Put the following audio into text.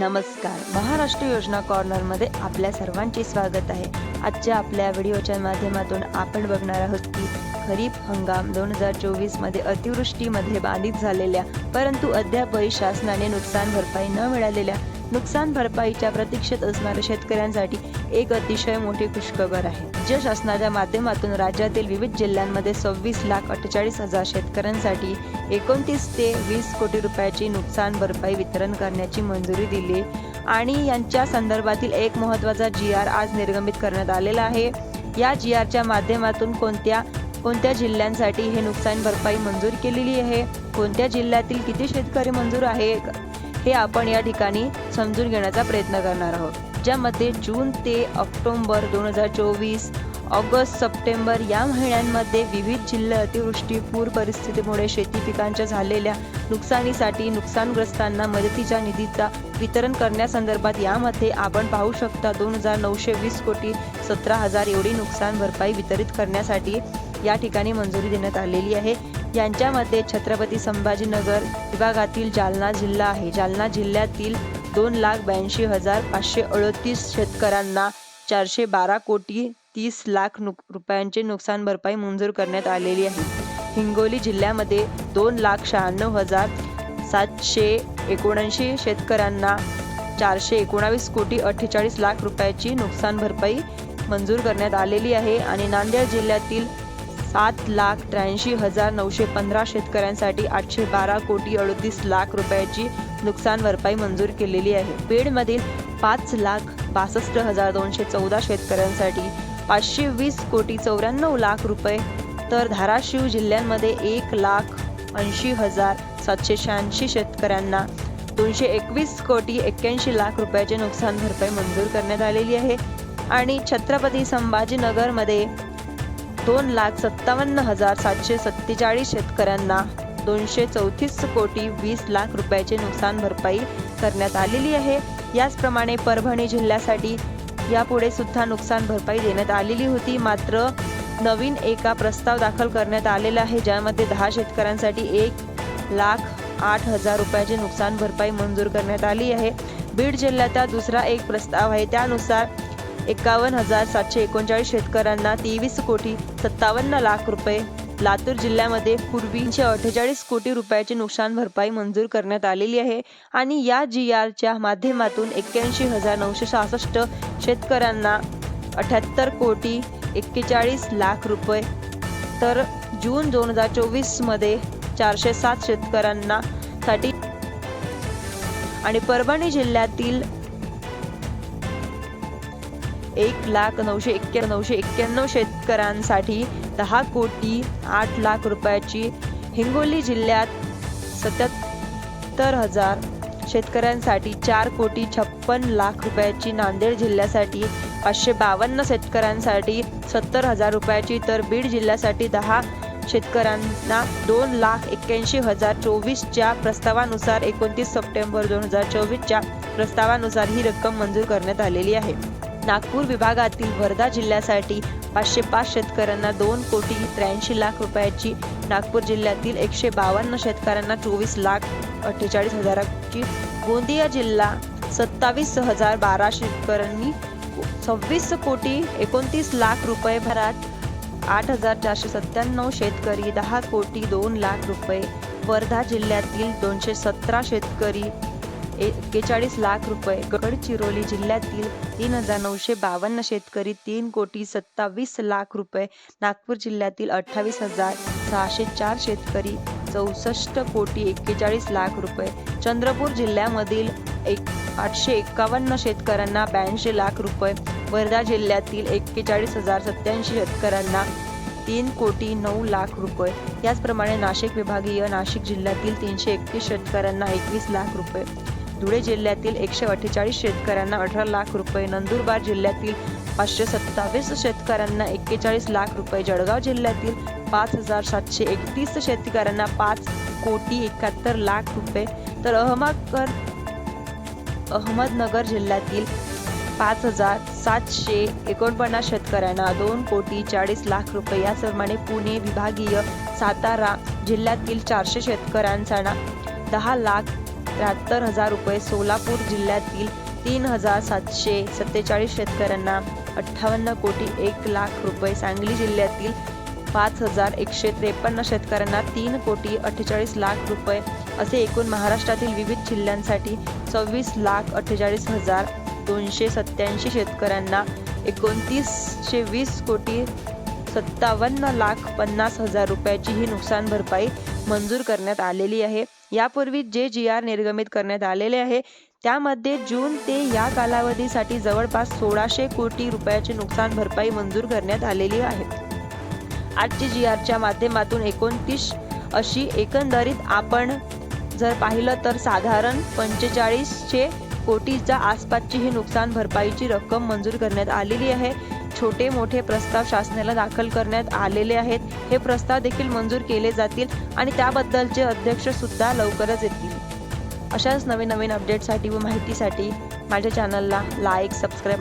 नमस्कार. महाराष्ट्र योजना कॉर्नरमध्ये आपल्या सर्वांचे स्वागत आहे. आजच्या आपल्या व्हिडिओच्या माध्यमातून आपण बघणार आहोत की खरीप हंगाम दोन हजार चोवीसमध्ये अतिवृष्टीमध्ये बाधित झालेल्या परंतु अद्यापही शासनाने नुकसान भरपाई न मिळालेल्या नुकसान भरपाईच्या प्रतीक्षेत असणाऱ्या शेतकऱ्यांसाठी एक अतिशय मोठी खुशखबर आहे. ज्या शासनाच्या माध्यमातून राज्यातील विविध जिल्ह्यांमध्ये सव्वीस लाख अठ्ठेचाळीस हजार शेतकऱ्यांसाठी एकोणतीस ते वीस कोटी रुपयाची नुकसान भरपाई वितरण करण्याची मंजुरी दिली आणि यांच्या संदर्भातील एक महत्त्वाचा जी आर आज निर्गमित करण्यात आलेला आहे. या जी आरच्या माध्यमातून कोणत्या कोणत्या जिल्ह्यांसाठी हे नुकसान भरपाई मंजूर केलेली आहे? कोणत्या जिल्ह्यातील किती शेतकरी मंजूर आहे हे आपण या ठिकाणी समजून घेण्याचा प्रयत्न करणार आहोत. ज्यामध्ये जून ते ऑक्टोंबर दोन हजार चोवीस ऑगस्ट सप्टेंबर या महिन्यांमध्ये विविध जिल्हा अतिवृष्टी पूर परिस्थितीमुळे शेती पिकांच्या झालेल्या नुकसानीसाठी नुकसानग्रस्तांना मदतीच्या निधीचा वितरण करण्यासंदर्भात यामध्ये आपण पाहू शकता दोन हजार नऊशे वीस कोटी सतरा हजार एवढी नुकसान भरपाई वितरित करण्यासाठी या ठिकाणी मंजुरी देण्यात आलेली आहे. यांच्यामध्ये छत्रपती संभाजीनगर विभागातील जालना जिल्हा आहे. जालना जिल्ह्यातील दोन लाख ब्याऐंशी हजार पाचशे अडतीस शेतकऱ्यांना चारशे बारा कोटी तीस लाख नुक रुपयांचे नुकसान भरपाई मंजूर करण्यात आलेली आहे. हिंगोली जिल्ह्यामध्ये दोन लाख शहाण्णव हजार सातशे एकोणऐंशी शेतकऱ्यांना चारशे एकोणावीस कोटी अठ्ठेचाळीस लाख रुपयाची नुकसान भरपाई मंजूर करण्यात आलेली आहे आणि नांदेड जिल्ह्यातील सात लाख त्र्याऐंशी हजार नऊशे पंधरा शेतकऱ्यांसाठी आठशे बारा कोटी अडतीस लाख रुपयाची नुकसान भरपाई मंजूर केलेली आहे. बीडमधील पाच लाख बासष्ट हजार दोनशे चौदा शेतकऱ्यांसाठी पाचशे वीस कोटी चौऱ्याण्णव लाख रुपये तर धाराशिव जिल्ह्यांमध्ये एक लाख ऐंशी हजार सातशे शहाऐंशी शेतकऱ्यांना दोनशे एकवीस कोटी एक्क्याऐंशी लाख रुपयाचे नुकसान भरपाई मंजूर करण्यात आलेली आहे. आणि छत्रपती संभाजीनगरमध्ये दोन लाख सत्तावन्न हजार सातशे सत्तेचाळीस शेतकऱ्यांना दोनशे चौतीस कोटी वीस लाख रुपयाचे नुकसान भरपाई करण्यात आलेली आहे. याचप्रमाणे परभणी जिल्ह्यासाठी यापुढे सुद्धा नुकसान भरपाई देण्यात आलेली होती. मात्र नवीन एका प्रस्ताव दाखल करण्यात आलेला आहे ज्यामध्ये दहा शेतकऱ्यांसाठी एक लाख आठ हजार रुपयाची नुकसान भरपाई मंजूर करण्यात आली आहे. बीड जिल्ह्याचा दुसरा एक प्रस्ताव आहे. त्यानुसार एकावन्न हजार सातशे एकोणचाळीस शेतकऱ्यांना तेवीस कोटी सत्तावन्न लाख रुपये लातूर जिल्ह्यामध्ये पूर्वीचे अठ्ठेचाळीस कोटी रुपयाची नुकसान भरपाई मंजूर करण्यात आलेली आहे आणि या जी आरच्या माध्यमातून एक्क्याऐंशी हजार नऊशे सहासष्ट शेतकऱ्यांना अठ्याहत्तर कोटी एक्केचाळीस लाख रुपये. तर जून दोन हजार चोवीसमध्ये चारशे सात शेतकऱ्यांना साठी आणि परभणी जिल्ह्यातील एक लाख नऊशे एक्क्या नऊशे एक्क्याण्णव शेतकऱ्यांसाठी दहा कोटी आठ लाख रुपयाची हिंगोली जिल्ह्यात सत्याहत्तर हजार शेतकऱ्यांसाठी चार कोटी छप्पन लाख रुपयाची नांदेड जिल्ह्यासाठी पाचशे बावन्न शेतकऱ्यांसाठी सत्तर हजार रुपयाची तर बीड जिल्ह्यासाठी दहा शेतकऱ्यांना दोन लाख एक्क्याऐंशी हजार चोवीसच्या प्रस्तावानुसार एकोणतीस सप्टेंबर दोन हजार चोवीसच्या प्रस्तावानुसार ही रक्कम मंजूर करण्यात आलेली आहे. नागपूर विभागातील वर्धा जिल्ह्यासाठी पाचशे पाच शेतकऱ्यांना दोन कोटी त्र्याऐंशी लाख रुपयाची नागपूर जिल्ह्यातील एकशे बावन्न शेतकऱ्यांना चोवीस लाख अठ्ठेचाळीस हजाराची. गोंदिया जिल्हा सत्तावीस हजार बारा शेतकऱ्यांनी सव्वीस कोटी एकोणतीस लाख रुपये भरात आठ हजार चारशे सत्त्याण्णव शेतकरी दहा कोटी दोन लाख रुपये. वर्धा जिल्ह्यातील दोनशे सतरा शेतकरी एक्केचाळीस लाख रुपये. गडचिरोली जिल्ह्यातील तीन हजार नऊशे बावन्न शेतकरी तीन कोटी सत्तावीस लाख रुपये. नागपूर जिल्ह्यातील अठ्ठावीस हजार सहाशे चार शेतकरी चौसष्ट कोटी एक्केचाळीस लाख रुपये. चंद्रपूर जिल्ह्यामधील एक आठशे एकावन्न शेतकऱ्यांना ब्याऐंशी लाख रुपये. वर्धा जिल्ह्यातील एक्केचाळीस हजार सत्याऐंशी शेतकऱ्यांना तीन कोटी नऊ लाख रुपये. याचप्रमाणे नाशिक विभागीय नाशिक जिल्ह्यातील तीनशे एकतीस शेतकऱ्यांना एकवीस लाख रुपये. धुळे जिल्ह्यातील एकशे अठ्ठेचाळीस शेतकऱ्यांना अठरा लाख रुपये नंदुरबार जिल्ह्यातील पाचशे सत्तावीस शेतकऱ्यांना एक्केचाळीस लाख रुपये जळगाव जिल्ह्यातील पाच हजार सातशे एकतीस शेतकऱ्यांना पाच कोटी एकाहत्तर लाख रुपये तर अहमदकर अहमदनगर जिल्ह्यातील पाच हजार सातशे एकोणपन्नास शेतकऱ्यांना दोन कोटी चाळीस लाख रुपये याचप्रमाणे पुणे विभागीय सातारा जिल्ह्यातील चारशे शेतकऱ्यांना दहा लाख त्र्याहत्तर हजार रुपये सोलापूर जिल्ह्यातील तीन हजार सातशे सत्तेचाळीस शेतकऱ्यांना अठ्ठावन्न कोटी एक लाख रुपये सांगली जिल्ह्यातील पाच हजार एकशे त्रेपन्न शेतकऱ्यांना तीन कोटी अठ्ठेचाळीस लाख रुपये असे एकूण महाराष्ट्रातील विविध जिल्ह्यांसाठी सव्वीस लाख अठ्ठेचाळीस हजार दोनशे सत्याऐंशी शेतकऱ्यांना एकोणतीसशे वीस कोटी सत्तावन्न लाख पन्नास हजार रुपयाची ही नुकसान भरपाई मंजूर करण्यात आलेली आहे. यापूर्वी जे जी आर निर्गमित करण्यात आलेले आहे त्यामध्ये जून ते या कालावधीसाठी जवळपास सोळाशे कोटी रुपयाची नुकसान भरपाई मंजूर करण्यात आलेली आहे. आजची जी आरच्या माध्यमातून एकोणतीस अशी एकंदरीत आपण जर पाहिलं तर साधारण पंचेचाळीसशे कोटीच्या आसपासची ही नुकसान भरपाईची रक्कम मंजूर करण्यात आलेली आहे. छोटे मोठे प्रस्ताव शासनाला दाखल करण्यात आलेले आहेत. हे प्रस्ताव देखील मंजूर केले जातील आणि त्याबद्दलचे अध्यक्ष सुद्धा लवकरच येतील. अशाच नवीन नवीन अपडेटसाठी व माहितीसाठी माझ्या चॅनलला लाईक सबस्क्राईब